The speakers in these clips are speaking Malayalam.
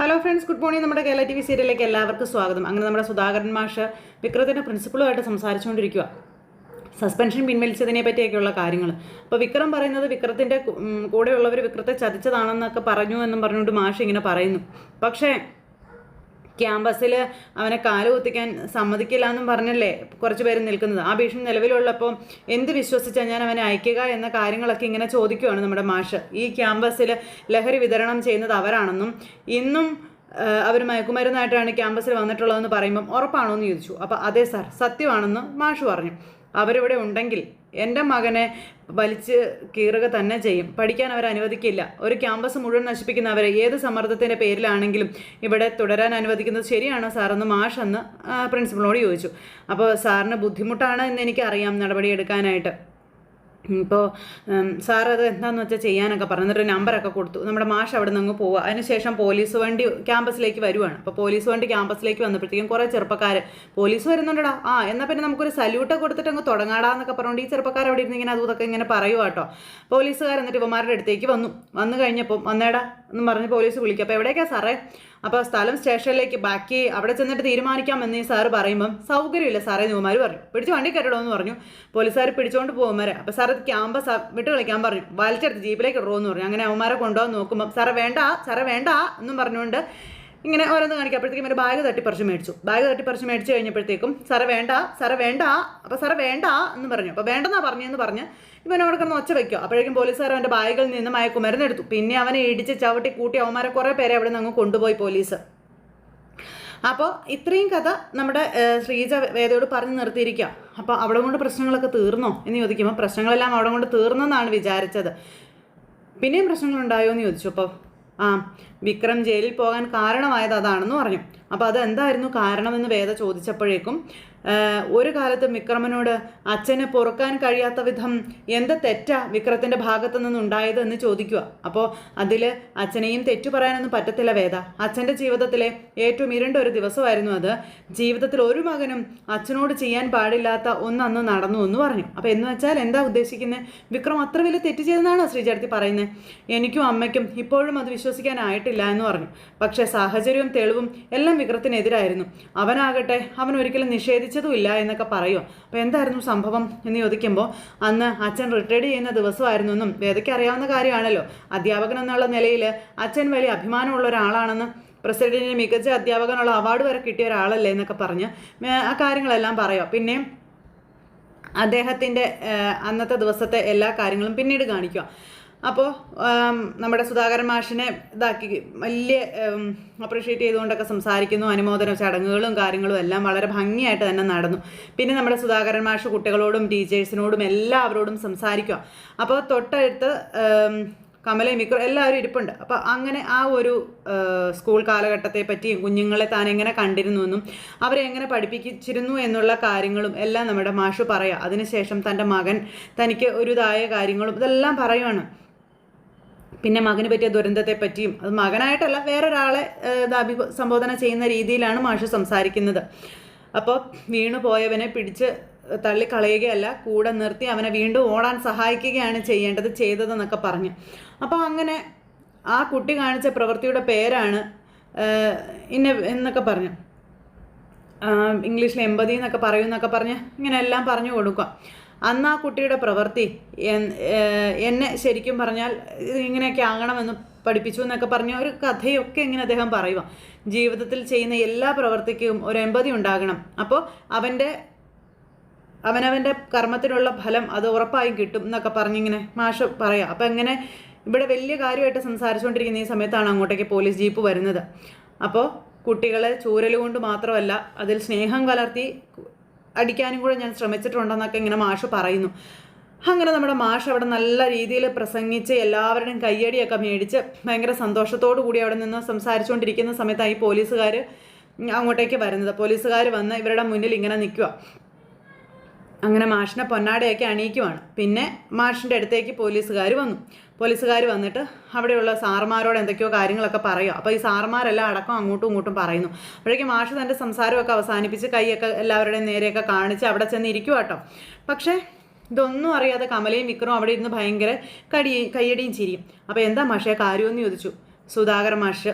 ഹലോ ഫ്രണ്ട്സ് ഗുഡ് മോർണിംഗ് നമ്മുടെ കേരള ടി വി സീരിയലിലേക്ക് എല്ലാവർക്കും സ്വാഗതം. അങ്ങനെ നമ്മുടെ സുധാകരൻ മാഷ് വിക്രത്തിന്റെ പ്രിൻസിപ്പളുമായിട്ട് സംസാരിച്ചുകൊണ്ടിരിക്കുക സസ്പെൻഷൻ പിൻവലിച്ചതിനെ പറ്റിയൊക്കെയുള്ള കാര്യങ്ങൾ അപ്പോൾ വിക്രം പറയുന്നത് വിക്രത്തിന്റെ കൂടെയുള്ളവർ വിക്രത്തെ ചതിച്ചതാണെന്നൊക്കെ പറഞ്ഞു എന്നും പറഞ്ഞുകൊണ്ട് മാഷ് ഇങ്ങനെ പറയുന്നു. പക്ഷേ ക്യാമ്പസിൽ അവനെ കാൽ കുത്തിക്കാൻ സമ്മതിക്കില്ല എന്നും പറഞ്ഞല്ലേ കുറച്ച് പേര് നിൽക്കുന്നത്. ആ ഭീഷണി നിലവിലുള്ളപ്പോൾ എന്ത് വിശ്വസിച്ചാൽ ഞാൻ അവനെ അയക്കുക എന്ന കാര്യങ്ങളൊക്കെ ഇങ്ങനെ ചോദിക്കുകയാണ് നമ്മുടെ മാഷ്. ഈ ക്യാമ്പസിൽ ലഹരി വിതരണം ചെയ്യുന്നത് അവരാണെന്നും ഇന്നും അവർ മയക്കുമരുന്നായിട്ടാണ് ക്യാമ്പസിൽ വന്നിട്ടുള്ളതെന്ന് പറയുമ്പം ഉറപ്പാണോ എന്ന് ചോദിച്ചു. അപ്പോൾ അതെ സാർ സത്യമാണെന്ന് മാഷ് പറഞ്ഞു. അവരിവിടെ ഉണ്ടെങ്കിൽ എന്റെ മകനെ വലിച്ച് കീറുക തന്നെ ചെയ്യും. പഠിക്കാൻ അവർ അനുവദിക്കില്ല. ഒരു ക്യാമ്പസ് മുഴുവൻ നശിപ്പിക്കുന്നവരെ ഏത് സമ്മർദ്ദത്തിന്റെ പേരിലാണെങ്കിലും ഇവിടെ തുടരാൻ അനുവദിക്കുന്നത് ശരിയാണോ സാറെന്ന് മാഷ് അന്ന് പ്രിൻസിപ്പളിനോട് ചോദിച്ചു. അപ്പോൾ സാറിന് ബുദ്ധിമുട്ടാണ് എന്ന് എനിക്കറിയാം നടപടിയെടുക്കാനായിട്ട്. ഇപ്പോൾ സാർ അത് എന്താണെന്ന് വെച്ചാൽ ചെയ്യാനൊക്കെ പറഞ്ഞു. എന്നിട്ട് നമ്പറൊക്കെ കൊടുത്തു. നമ്മുടെ മാഷ് അവിടെ നിന്ന് പോവുക അതിനുശേഷം പോലീസ് വണ്ടി ക്യാമ്പസിലേക്ക് വരുവാണ്. അപ്പോൾ പോലീസ് വണ്ടി ക്യാമ്പസിലേക്ക് വന്നപ്പോഴത്തേക്കും കുറേ ചെറുപ്പക്കാർ പോലീസ് വരുന്നുണ്ടടാ. ആ എന്നാൽ പിന്നെ നമുക്കൊരു സല്യൂട്ട് കൊടുത്തിട്ട് അങ്ങ് തുടങ്ങാടാന്നൊക്കെ പറഞ്ഞുകൊണ്ട് ഈ ചെറുപ്പക്കാർ അവിടെ ഇരുന്ന് ഇങ്ങനെ അതൊക്കെ ഇങ്ങനെ പറയുക കേട്ടോ. പോലീസുകാർ എന്നിട്ട് ഇവന്മാരുടെ അടുത്തേക്ക് വന്നു. വന്നു കഴിഞ്ഞപ്പോൾ വന്നേടാ എന്നും പറഞ്ഞ് പോലീസ് വിളിക്കും. അപ്പോൾ എവിടേക്കാണ് സാറേ? അപ്പോൾ സ്ഥലം സ്റ്റേഷനിലേക്ക് ബാക്കി അവിടെ ചെന്നിട്ട് തീരുമാനിക്കാമെന്ന് ഈ സാറ് പറയുമ്പം സൗകര്യമില്ല സാറേ നുമാർ പറഞ്ഞു. പിടിച്ച് വണ്ടി കെട്ടടോ എന്ന് പറഞ്ഞു പോലീസുകാർ പിടിച്ചുകൊണ്ട് പോകുമാരെ അപ്പോൾ സാർ ക്യാമ്പസ് വിട്ട് കളിക്കാൻ പറഞ്ഞു. വലിച്ചെടുത്ത് ജീപ്പിലേക്ക് ഇടുമോ എന്ന് പറഞ്ഞു. അങ്ങനെ അവന്മാരെ കൊണ്ടുപോകാൻ നോക്കുമ്പോൾ സാറേ വേണ്ട സാറേ വേണ്ട എന്നും പറഞ്ഞുകൊണ്ട് ഇങ്ങനെ ഓരോന്ന് കാണിക്കപ്പോഴത്തേക്കും ഒരു ബാഗ് തട്ടിപ്പറിച്ച് മേടിച്ചു. ബാഗ് തട്ടിപ്പറിച്ച് മേടിച്ച് കഴിഞ്ഞപ്പോഴത്തേക്കും സാറേ വേണ്ട സാറേ വേണ്ട അപ്പോൾ സാറേ വേണ്ട എന്ന് പറഞ്ഞു. അപ്പോൾ വേണ്ടെന്നാ പറഞ്ഞെന്ന് പറഞ്ഞ് ഇവൻ അവിടെ കിടന്ന് ഒച്ച വയ്ക്കുക അപ്പോഴേക്കും പോലീസുകാർ അവന്റെ ബാഗിൽ നിന്ന് മയക്കുമരുന്നെടുത്തു പിന്നെ അവനെ ഇടിച്ച് ചവിട്ടി കൂട്ടി അവന്മാരെ കുറേ പേരെ അവിടെ നിന്ന് അങ്ങ് കൊണ്ടുപോയി പോലീസ്. അപ്പോൾ ഇത്രയും കഥ നമ്മുടെ ശ്രീജ വേദയോട് പറഞ്ഞു നിർത്തിയിരിക്കുക അപ്പോൾ അവിടെ കൊണ്ട് പ്രശ്നങ്ങളൊക്കെ തീർന്നോ എന്ന് ചോദിക്കുമ്പോൾ പ്രശ്നങ്ങളെല്ലാം അവിടെ കൊണ്ട് തീർന്നെന്നാണ് വിചാരിച്ചത്. പിന്നെയും പ്രശ്നങ്ങളുണ്ടായോ എന്ന് ചോദിച്ചു. അപ്പോൾ ആ വിക്രം ജയിലിൽ പോകാൻ കാരണമായത് അതാണെന്ന് പറഞ്ഞു അപ്പോൾ അത് എന്തായിരുന്നു കാരണമെന്ന് വേദ ചോദിച്ചപ്പോഴേക്കും ഒരു കാലത്ത് വിക്രമനോട് അച്ഛനെ പൊറുക്കാൻ കഴിയാത്ത വിധം എന്ത് തെറ്റാ വിക്രത്തിന്റെ ഭാഗത്തു നിന്നുണ്ടായത് എന്ന് ചോദിക്കുക. അപ്പോൾ അതിൽ അച്ഛനെയും തെറ്റു പറയാനൊന്നും പറ്റത്തില്ല വേദ. അച്ഛന്റെ ജീവിതത്തിലെ ഏറ്റവും ഇരുണ്ട ഒരു ദിവസമായിരുന്നു അത്. ജീവിതത്തിൽ ഒരു മകനും അച്ഛനോട് ചെയ്യാൻ പാടില്ലാത്ത ഒന്നന്ന് നടന്നു എന്ന് പറഞ്ഞു. അപ്പോൾ എന്ന് വെച്ചാൽ എന്താ ഉദ്ദേശിക്കുന്നത് വിക്രം അത്ര വലിയ തെറ്റ് ചെയ്തെന്നാണോ ശ്രീചേർത്തി പറയുന്നത് എനിക്കും അമ്മയ്ക്കും ഇപ്പോഴും അത് വിശ്വസിക്കാനായിട്ടില്ല എന്ന് പറഞ്ഞു. പക്ഷേ സാഹചര്യവും തെളിവും എല്ലാം വിക്രത്തിനെതിരായിരുന്നു. അവനാകട്ടെ അവൻ ഒരിക്കലും നിഷേധിച്ചതുമില്ല എന്നൊക്കെ പറയുമോ അപ്പോൾ എന്തായിരുന്നു സംഭവം എന്ന് ചോദിക്കുമ്പോൾ അന്ന് അച്ഛൻ റിട്ടയർഡ് ചെയ്യുന്ന ദിവസമായിരുന്നു എന്നും വേദയ്ക്ക് അറിയാവുന്ന കാര്യമാണല്ലോ. അധ്യാപകൻ എന്നുള്ള നിലയിൽ അച്ഛൻ വലിയ അഭിമാനമുള്ള ഒരാളാണെന്ന് പ്രസിഡന്റിന് മികച്ച അധ്യാപകനുള്ള അവാർഡ് വരെ കിട്ടിയ ഒരാളല്ലേ എന്നൊക്കെ പറഞ്ഞ് ആ കാര്യങ്ങളെല്ലാം പറയാം. പിന്നെ അദ്ദേഹത്തിന്റെ അന്നത്തെ ദിവസത്തെ എല്ലാ കാര്യങ്ങളും പിന്നീട് കാണിക്കുക അപ്പോൾ നമ്മുടെ സുധാകരൻ മാഷിനെ ഇതാക്കി വലിയ അപ്രീഷിയേറ്റ് ചെയ്തുകൊണ്ടൊക്കെ സംസാരിക്കുന്നു. അനുമോദന ചടങ്ങുകളും കാര്യങ്ങളും എല്ലാം വളരെ ഭംഗിയായിട്ട് തന്നെ നടന്നു. പിന്നെ നമ്മുടെ സുധാകരൻ മാഷ് കുട്ടികളോടും ടീച്ചേഴ്സിനോടും എല്ലാവരോടും സംസാരിക്കുക. അപ്പോൾ തൊട്ടടുത്ത് കമലയും മിക്രോ എല്ലാവരും ഇരിപ്പുണ്ട്. അപ്പോൾ അങ്ങനെ ആ ഒരു സ്കൂൾ കാലഘട്ടത്തെ പറ്റിയും കുഞ്ഞുങ്ങളെ താൻ എങ്ങനെ കണ്ടിരുന്നു എന്നും അവരെ എങ്ങനെ പഠിപ്പിച്ചിരുന്നു എന്നുള്ള കാര്യങ്ങളും എല്ലാം നമ്മുടെ മാഷു പറയുക അതിനുശേഷം തന്റെ മകൻ തനിക്ക് ഒരുതായ കാര്യങ്ങളും ഇതെല്ലാം പറയുവാണ്. പിന്നെ മകന് പറ്റിയ ദുരന്തത്തെ പറ്റിയും അത് മകനായിട്ടല്ല വേറൊരാളെ അഭി സംബോധന ചെയ്യുന്ന രീതിയിലാണ് മാഷ് സംസാരിക്കുന്നത്. അപ്പോൾ വീണു പോയവനെ പിടിച്ച് തള്ളിക്കളയുകയല്ല കൂടെ നിർത്തി അവനെ വീണ്ടും ഓടാൻ സഹായിക്കുകയാണ് ചെയ്യേണ്ടത് ചെയ്തതെന്നൊക്കെ പറഞ്ഞു. അപ്പോൾ അങ്ങനെ ആ കുട്ടി കാണിച്ച പ്രവൃത്തിയുടെ പേരാണ് ഇന്ന എന്നൊക്കെ പറഞ്ഞു. ഇംഗ്ലീഷിൽ എമ്പതി എന്നൊക്കെ പറയുമെന്നൊക്കെ പറഞ്ഞ് ഇങ്ങനെ എല്ലാം പറഞ്ഞു കൊടുക്കുക. അന്ന് ആ കുട്ടിയുടെ പ്രവൃത്തി എന്നെ ശരിക്കും പറഞ്ഞാൽ ഇങ്ങനെയൊക്കെ ആകണമെന്ന് പഠിപ്പിച്ചു എന്നൊക്കെ പറഞ്ഞ ഒരു കഥയൊക്കെ ഇങ്ങനെ അദ്ദേഹം പറയുക ജീവിതത്തിൽ ചെയ്യുന്ന എല്ലാ പ്രവൃത്തിക്കും ഒരു എമ്പതി ഉണ്ടാകണം. അപ്പോൾ അവന്റെ അവനവന്റെ കർമ്മത്തിനുള്ള ഫലം അത് ഉറപ്പായും കിട്ടും എന്നൊക്കെ പറഞ്ഞിങ്ങനെ മാഷ് പറയാം. അപ്പം എങ്ങനെ ഇവിടെ വലിയ കാര്യമായിട്ട് സംസാരിച്ചുകൊണ്ടിരിക്കുന്ന ഈ സമയത്താണ് അങ്ങോട്ടേക്ക് പോലീസ് ജീപ്പ് വരുന്നത്. അപ്പോൾ കുട്ടികളെ ചൂരലുകൊണ്ട് മാത്രമല്ല അതിൽ സ്നേഹം കലർത്തി അടിക്കാനും കൂടെ ഞാൻ ശ്രമിച്ചിട്ടുണ്ടെന്നൊക്കെ ഇങ്ങനെ മാഷ് പറയുന്നു. അങ്ങനെ നമ്മുടെ മാഷ് അവിടെ നല്ല രീതിയിൽ പ്രസംഗിച്ച് എല്ലാവരുടെയും കയ്യടിയൊക്കെ മേടിച്ച് ഭയങ്കര സന്തോഷത്തോടു കൂടി അവിടെ നിന്ന് സംസാരിച്ചുകൊണ്ടിരിക്കുന്ന സമയത്താണ് ഈ പോലീസുകാർ അങ്ങോട്ടേക്ക് വരുന്നത്. പോലീസുകാർ വന്ന് ഇവരുടെ മുന്നിൽ ഇങ്ങനെ നിൽക്കുക അങ്ങനെ മാഷിനെ പൊന്നാടയൊക്കെ അണിയിക്കുവാണ്. പിന്നെ മാഷിന്റെ അടുത്തേക്ക് പോലീസുകാർ വന്നു. പോലീസുകാർ വന്നിട്ട് അവിടെയുള്ള സാർമാരോട് എന്തൊക്കെയോ കാര്യങ്ങളൊക്കെ പറയുക അപ്പോൾ ഈ സാർമാരെല്ലാം അടക്കം അങ്ങോട്ടും ഇങ്ങോട്ടും പറയുന്നു. അപ്പോഴേക്കും മാഷ് തന്റെ സംസാരമൊക്കെ അവസാനിപ്പിച്ച് കൈയൊക്കെ എല്ലാവരുടെയും നേരെയൊക്കെ കാണിച്ച് അവിടെ ചെന്ന് ഇരിക്കുക കേട്ടോ പക്ഷേ ഇതൊന്നും അറിയാതെ കമലയും വിക്രവും അവിടെ ഇരുന്ന് ഭയങ്കര കടി കയ്യടിയും ചിരിയും. അപ്പോൾ എന്താ മാഷേ കാര്യമെന്ന് ചോദിച്ചു. സുധാകർ മാഷ്.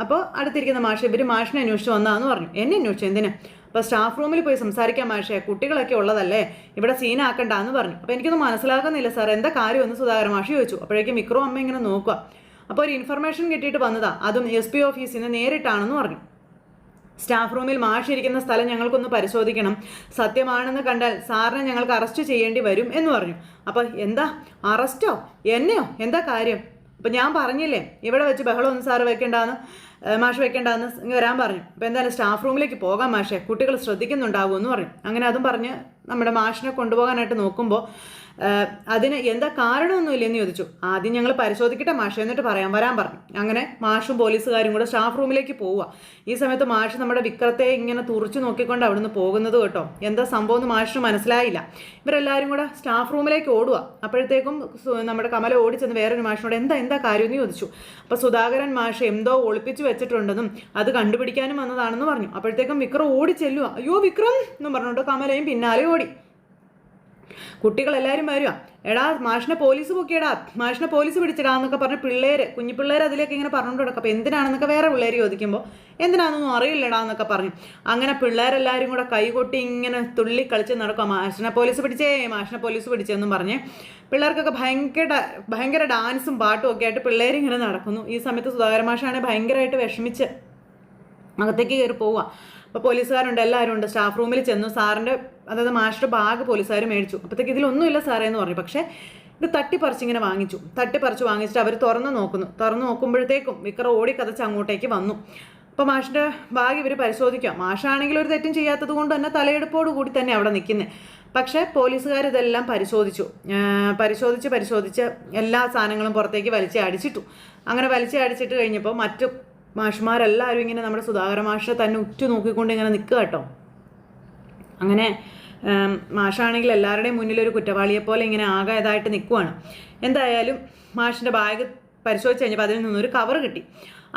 അപ്പോൾ അടുത്തിരിക്കുന്ന മാഷ് ഇവർ മാഷിനെ അന്വേഷിച്ച് വന്നതാന്ന് പറഞ്ഞു. എന്നെ അന്വേഷിച്ചു എന്തിനാ? അപ്പോൾ സ്റ്റാഫ് റൂമിൽ പോയി സംസാരിക്കാൻ മാഷേ. കുട്ടികളൊക്കെ ഉള്ളതല്ലേ? ഇവിടെ സീനാക്കണ്ടെന്ന് പറഞ്ഞു. അപ്പോൾ എനിക്കൊന്നും മനസ്സിലാക്കുന്നില്ല സാർ എന്താ കാര്യം കാര്യമെന്ന് സുധാകരൻ മാഷി ചോദിച്ചു. അപ്പോഴേക്കും മിക്രോ അമ്മ ഇങ്ങനെ നോക്കുക അപ്പോൾ ഒരു ഇൻഫർമേഷൻ കിട്ടിയിട്ട് വന്നതാ. അതും എസ് പി ഓഫീസിൽ നിന്ന് നേരിട്ടാണെന്ന് പറഞ്ഞു. സ്റ്റാഫ് റൂമിൽ മാഷ് ഇരിക്കുന്ന സ്ഥലം ഞങ്ങൾക്കൊന്ന് പരിശോധിക്കണം. സത്യമാണെന്ന് കണ്ടാൽ സാറിനെ ഞങ്ങൾക്ക് അറസ്റ്റ് ചെയ്യേണ്ടി വരും എന്ന് പറഞ്ഞു. അപ്പോൾ എന്താ? അറസ്റ്റോ എന്നെയോ? എന്താ കാര്യം? അപ്പം ഞാൻ പറഞ്ഞില്ലേ ഇവിടെ വെച്ച് ബഹളമൊന്നും സാറ് വെക്കേണ്ടാന്ന് മാഷ് വെക്കേണ്ടാന്ന് ഇങ്ങ് വരാൻ പറഞ്ഞു. അപ്പോൾ എന്തായാലും സ്റ്റാഫ് റൂമിലേക്ക് പോകാം മാഷേ കുട്ടികൾ ശ്രദ്ധിക്കുന്നുണ്ടാവുമെന്ന് പറഞ്ഞു അങ്ങനെ അതും പറഞ്ഞ് നമ്മുടെ മാഷിനെ കൊണ്ടുപോകാനായിട്ട് നോക്കുമ്പോൾ അതിന് എന്താ കാരണമൊന്നുമില്ലെന്ന് ചോദിച്ചു. ആദ്യം ഞങ്ങൾ പരിശോധിക്കട്ടെ മാഷ് എന്നിട്ട് പറയാം വരാൻ പറഞ്ഞു. അങ്ങനെ മാഷും പോലീസുകാരും കൂടെ സ്റ്റാഫ് റൂമിലേക്ക് പോവുക. ഈ സമയത്ത് മാഷ് നമ്മുടെ വിക്രത്തെ ഇങ്ങനെ തുറച്ചു നോക്കിക്കൊണ്ട് അവിടുന്ന് പോകുന്നത് കേട്ടോ. എന്താ സംഭവം എന്ന് മാഷിന് മനസ്സിലായില്ല. ഇവരെല്ലാവരും കൂടെ സ്റ്റാഫ് റൂമിലേക്ക് ഓടുക. അപ്പോഴത്തേക്കും നമ്മുടെ കമല ഓടിച്ചെന്ന് വേറൊരു മാഷിനോട് എന്താ എന്താ കാര്യം എന്ന് ചോദിച്ചു. അപ്പോൾ സുധാകരൻ മാഷ് എന്തോ ഒളിപ്പിച്ചു വെച്ചിട്ടുണ്ടെന്നും അത് കണ്ടുപിടിക്കാനും വന്നതാണെന്ന് പറഞ്ഞു. അപ്പോഴത്തേക്കും വിക്രം ഓടി ചെല്ലുക. അയ്യോ വിക്രം എന്നും പറഞ്ഞുകൊണ്ട് കമലയും പിന്നാലെ ഓടി. കുട്ടികളെല്ലാവരും വരിക എടാ മാഷിനെ പോലീസ് പൊക്കിയടാ. മാഷിനെ പോലീസ് പിടിച്ചിടാ എന്നൊക്കെ പറഞ്ഞ് പിള്ളേർ കുഞ്ഞു പിള്ളേർ അതിലേക്ക് ഇങ്ങനെ പറഞ്ഞുകൊണ്ട് കിടക്കും അപ്പോൾ എന്തിനാണെന്നൊക്കെ വേറെ പിള്ളേർ ചോദിക്കുമ്പോൾ എന്തിനാണെന്നൊന്നും അറിയില്ലടാ എന്നൊക്കെ പറഞ്ഞു. അങ്ങനെ പിള്ളേരെല്ലാവരും കൂടെ കൈകൊട്ടി ഇങ്ങനെ തുള്ളി കളിച്ച് നടക്കുക മാഷിനെ പോലീസ് പിടിച്ചേ മാഷിനെ പോലീസ് പിടിച്ചെന്നും പറഞ്ഞ് പിള്ളേർക്കൊക്കെ ഭയങ്കര ഭയങ്കര ഡാൻസും പാട്ടും ഒക്കെ ആയിട്ട് പിള്ളേരിങ്ങനെ നടക്കുന്നു. ഈ സമയത്ത് സുധാകര മാഷാണ് ഭയങ്കരമായിട്ട് വിഷമിച്ച് അകത്തേക്ക് കയറി പോവുക അപ്പോൾ പോലീസുകാരുണ്ട് എല്ലാവരും ഉണ്ട് സ്റ്റാഫ് റൂമിൽ ചെന്നു. സാറിന്റെ അതായത് മാസ്റ്റർ ബാഗ് പോലീസുകാർ മേടിച്ചു. അപ്പോഴത്തേക്ക് ഇതിലൊന്നുമില്ല സാറേ എന്ന് പറഞ്ഞു. പക്ഷേ ഇത് തട്ടിപ്പറിച്ച് ഇങ്ങനെ വാങ്ങിച്ചു. തട്ടിപ്പറിച്ച് വാങ്ങിച്ചിട്ട് അവർ തുറന്ന് നോക്കുന്നു. തുറന്ന് നോക്കുമ്പോഴത്തേക്കും വിക്രം ഓടി കഥച്ച് അങ്ങോട്ടേക്ക് വന്നു. അപ്പോൾ മാഷിന്റെ ബാഗ് ഇവർ പരിശോധിക്കാം. മാഷാണെങ്കിൽ ഒരു തെറ്റും ചെയ്യാത്തത് കൊണ്ട് തന്നെ തലയെടുപ്പോട് കൂടി തന്നെ അവിടെ നിൽക്കുന്നത് പക്ഷേ പോലീസുകാർ ഇതെല്ലാം പരിശോധിച്ചു. പരിശോധിച്ച് പരിശോധിച്ച് എല്ലാ സാധനങ്ങളും പുറത്തേക്ക് വലിച്ച് അടിച്ചിട്ടു. അങ്ങനെ വലിച്ച് അടിച്ചിട്ട് കഴിഞ്ഞപ്പോൾ മറ്റു മാഷുമാരെല്ലാവരും ഇങ്ങനെ നമ്മുടെ സുധാകര മാഷിനെ തന്നെ ഉറ്റു നോക്കിക്കൊണ്ട് ഇങ്ങനെ നിൽക്കുക കേട്ടോ. അങ്ങനെ മാഷാണെങ്കിൽ എല്ലാവരുടെയും മുന്നിൽ ഒരു കുറ്റവാളിയെ പോലെ ഇങ്ങനെ ആകെ ഇതായിട്ട് നിൽക്കുവാണ് എന്തായാലും മാഷിന്റെ ബാഗ് പരിശോധിച്ച് കഴിഞ്ഞപ്പോൾ അതിൽ നിന്നൊരു കവർ കിട്ടി.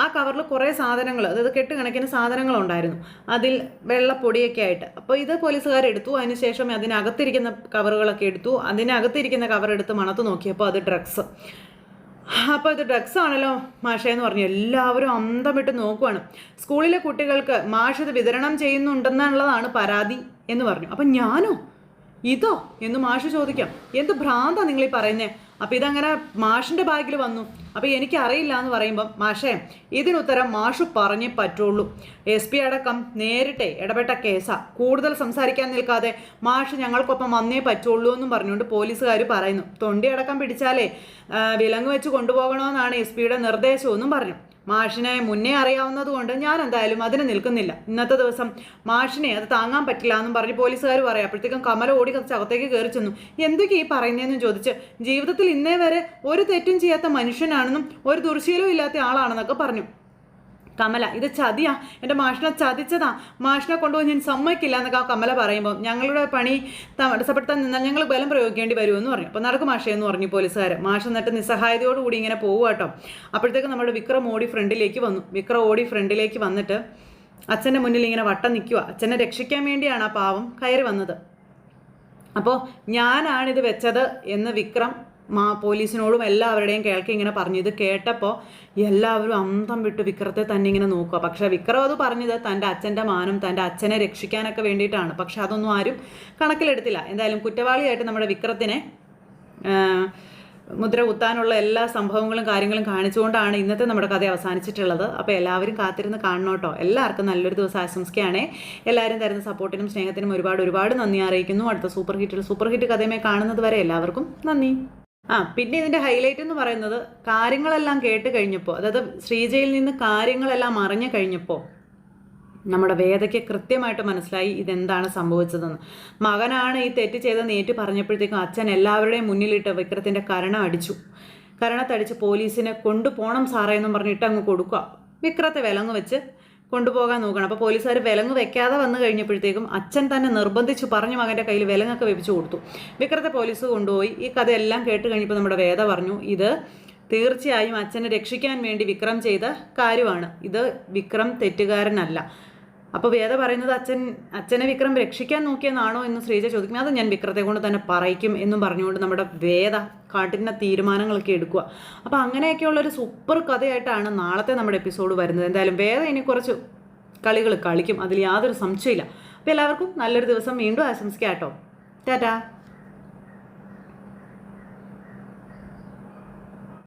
ആ കവറിൽ കുറേ സാധനങ്ങൾ അതായത് കെട്ടുകണക്കിന് സാധനങ്ങളുണ്ടായിരുന്നു അതിൽ വെള്ളപ്പൊടിയൊക്കെ ആയിട്ട്. അപ്പോൾ ഇത് പോലീസുകാർ എടുത്തു. അതിനുശേഷം അതിനകത്തിരിക്കുന്ന കവറുകളൊക്കെ എടുത്തു. അതിനകത്തിരിക്കുന്ന കവർ എടുത്ത് മണത്ത് നോക്കിയപ്പോൾ അത് ഡ്രഗ്സ്. അപ്പോൾ ഇത് ഡ്രഗ്സ് ആണല്ലോ മാഷയെന്ന് പറഞ്ഞു. എല്ലാവരും അന്തം വിട്ട് നോക്കുവാണ്. സ്കൂളിലെ കുട്ടികൾക്ക് മാഷ് ഇത് വിതരണം ചെയ്യുന്നുണ്ടെന്നുള്ളതാണ് പരാതി. എന്ന് പറഞ്ഞു. അപ്പം ഞാനോ? ഇതോ? എന്ന് മാഷ് ചോദിക്കാം. എന്ത് ഭ്രാന്താ നിങ്ങൾ ഈ പറയുന്നേ? അപ്പം ഇതങ്ങനെ മാഷിന്റെ ബാഗിൽ വന്നു. അപ്പം എനിക്കറിയില്ല എന്ന് പറയുമ്പം മാഷേ ഇതിനുത്തരം മാഷു പറഞ്ഞേ പറ്റുള്ളൂ. എസ് പി അടക്കം നേരിട്ടേ ഇടപെട്ട കേസാ. കൂടുതൽ സംസാരിക്കാൻ നിൽക്കാതെ മാഷ് ഞങ്ങൾക്കൊപ്പം വന്നേ പറ്റുള്ളൂ എന്നും പറഞ്ഞുകൊണ്ട് പോലീസുകാർ പറയുന്നു. തൊണ്ടി അടക്കം പിടിച്ചാലേ വിലങ്ങ് വെച്ച് കൊണ്ടുപോകണമെന്നാണ് എസ് പിയുടെ നിർദ്ദേശമെന്നും പറഞ്ഞു. മാഷിനെ മുന്നേ അറിയാവുന്നതുകൊണ്ട് ഞാൻ എന്തായാലും അതിന് നിൽക്കുന്നില്ല. ഇന്നത്തെ ദിവസം മാഷിനെ അത് താങ്ങാൻ പറ്റില്ല എന്നും പറഞ്ഞ് പോലീസുകാർ പറയാം. അപ്പോഴത്തേക്കും കമല ഓടി കത്തിച്ച് അകത്തേക്ക് കയറി ചെന്നു. എന്തൊക്കെ ഈ പറയുന്നതെന്ന് ചോദിച്ച് ജീവിതത്തിൽ ഇന്നേ വരെ ഒരു തെറ്റും ചെയ്യാത്ത മനുഷ്യനാണെന്നും ഒരു ദുർശീലവും ഇല്ലാത്ത ആളാണെന്നൊക്കെ പറഞ്ഞു. കമല ഇത് ചതിയാ. എന്റെ മാഷിനെ ചതിച്ചതാ. മാഷിനെ കൊണ്ടുപോയി ഞാൻ സമ്മതിക്കില്ല എന്നൊക്കെ ആ കമല പറയുമ്പോൾ ഞങ്ങളുടെ പണി തടസ്സപ്പെടുത്താൻ നിന്നാൽ ഞങ്ങൾ ബലം പ്രയോഗിക്കേണ്ടി വരുമെന്ന് പറഞ്ഞു. അപ്പോൾ നടക്കും മാഷേ എന്ന് പറഞ്ഞു പോലീസുകാർ മാഷ് എന്നിട്ട് നിസ്സഹായതയോടുകൂടി ഇങ്ങനെ പോകുക കേട്ടോ. അപ്പോഴത്തേക്ക് നമ്മുടെ വിക്രം ഓടി ഫ്രണ്ടിലേക്ക് വന്നു. വിക്രം ഓടി ഫ്രണ്ടിലേക്ക് വന്നിട്ട് അച്ഛന്റെ മുന്നിൽ ഇങ്ങനെ വട്ടം നിൽക്കുക അച്ഛനെ രക്ഷിക്കാൻ വേണ്ടിയാണ് ആ പാവം കയറി വന്നത്. അപ്പോൾ ഞാനാണിത് വെച്ചത് എന്ന് വിക്രം മാ പോലീസിനോടും എല്ലാവരുടെയും കേൾക്കി ഇങ്ങനെ പറഞ്ഞു. ഇത് കേട്ടപ്പോൾ എല്ലാവരും അന്തം വിട്ട് വിക്രത്തെ തന്നെ ഇങ്ങനെ നോക്കുക. പക്ഷെ വിക്രം അത് പറഞ്ഞത് തന്റെ അച്ഛന്റെ മാനം തന്റെ അച്ഛനെ രക്ഷിക്കാനൊക്കെ വേണ്ടിയിട്ടാണ്. പക്ഷെ അതൊന്നും ആരും കണക്കിലെടുത്തില്ല. എന്തായാലും കുറ്റവാളിയായിട്ട് നമ്മുടെ വിക്രത്തിനെ മുദ്ര കുത്താനുള്ള എല്ലാ സംഭവങ്ങളും കാര്യങ്ങളും കാണിച്ചുകൊണ്ടാണ് ഇന്നത്തെ നമ്മുടെ കഥ അവസാനിച്ചിട്ടുള്ളത്. അപ്പോൾ എല്ലാവരും കാത്തിരുന്ന് കാണണോട്ടോ എല്ലാവർക്കും നല്ലൊരു ദിവസം ആശംസിക്കുകയാണ്. എല്ലാവരും തരുന്ന സപ്പോർട്ടിനും സ്നേഹത്തിനും ഒരുപാട് ഒരുപാട് നന്ദി അറിയിക്കുന്നു. അടുത്ത സൂപ്പർ ഹിറ്റിൽ സൂപ്പർ ഹിറ്റ് കഥയുമായി കാണുന്നത് വരെ എല്ലാവർക്കും നന്ദി. ആ പിന്നെ ഇതിന്റെ ഹൈലൈറ്റ് എന്ന് പറയുന്നത് കാര്യങ്ങളെല്ലാം കേട്ട് കഴിഞ്ഞപ്പോൾ അതായത് ശ്രീജയിൽ നിന്ന് കാര്യങ്ങളെല്ലാം അറിഞ്ഞു കഴിഞ്ഞപ്പോൾ നമ്മുടെ വേദയ്ക്ക് കൃത്യമായിട്ട് മനസ്സിലായി ഇതെന്താണ് സംഭവിച്ചതെന്ന്. മകനാണ് ഈ തെറ്റ് ചെയ്തെന്ന് ഏറ്റു പറഞ്ഞപ്പോഴത്തേക്കും അച്ഛൻ എല്ലാവരുടെയും മുന്നിലിട്ട് വിക്രത്തിന്റെ കരണം അടിച്ചു. കരണത്തടിച്ച് പോലീസിനെ കൊണ്ടുപോകണം സാറേ എന്നും പറഞ്ഞിട്ട് അങ്ങ് കൊടുക്കുക. വിക്രത്തെ വിലങ്ങ് വെച്ച് കൊണ്ടുപോകാൻ നോക്കണം. അപ്പോൾ പോലീസുകാർ വിലങ്ങ് വെക്കാതെ വന്നു കഴിഞ്ഞപ്പോഴത്തേക്കും അച്ഛൻ തന്നെ നിർബന്ധിച്ച് പറഞ്ഞു മകന്റെ കയ്യിൽ വിലങ്ങൊക്കെ വെപ്പിച്ചു കൊടുത്തു. വിക്രത്തെ പോലീസ് കൊണ്ടുപോയി. ഈ കഥയെല്ലാം കേട്ട് കഴിഞ്ഞപ്പോൾ നമ്മുടെ വേദ പറഞ്ഞു ഇത് തീർച്ചയായും അച്ഛനെ രക്ഷിക്കാൻ വേണ്ടി വിക്രം ചെയ്ത കാര്യമാണ്. ഇത് വിക്രം തെറ്റുകാരനല്ല. അപ്പോൾ വേദ പറയുന്നത് അച്ഛൻ അച്ഛനെ വിക്രം രക്ഷിക്കാൻ നോക്കിയെന്നാണോ എന്ന് ശ്രീജ ചോദിക്കുന്നത്. അത് ഞാൻ വിക്രത്തെ കൊണ്ട് തന്നെ പറയിക്കും എന്നും പറഞ്ഞുകൊണ്ട് നമ്മുടെ വേദ കാട്ടിന്റെ തീരുമാനങ്ങളൊക്കെ എടുക്കുക. അപ്പോൾ അങ്ങനെയൊക്കെയുള്ള ഒരു സൂപ്പർ കഥയായിട്ടാണ് നാളത്തെ നമ്മുടെ എപ്പിസോഡ് വരുന്നത്. എന്തായാലും വേദ ഇനി കുറച്ച് കളികൾ കളിക്കും. അതിൽ യാതൊരു സംശയമില്ല അപ്പോൾ എല്ലാവർക്കും നല്ലൊരു ദിവസം വീണ്ടും ആശംസിക്കാം കേട്ടോ. ടാറ്റാ.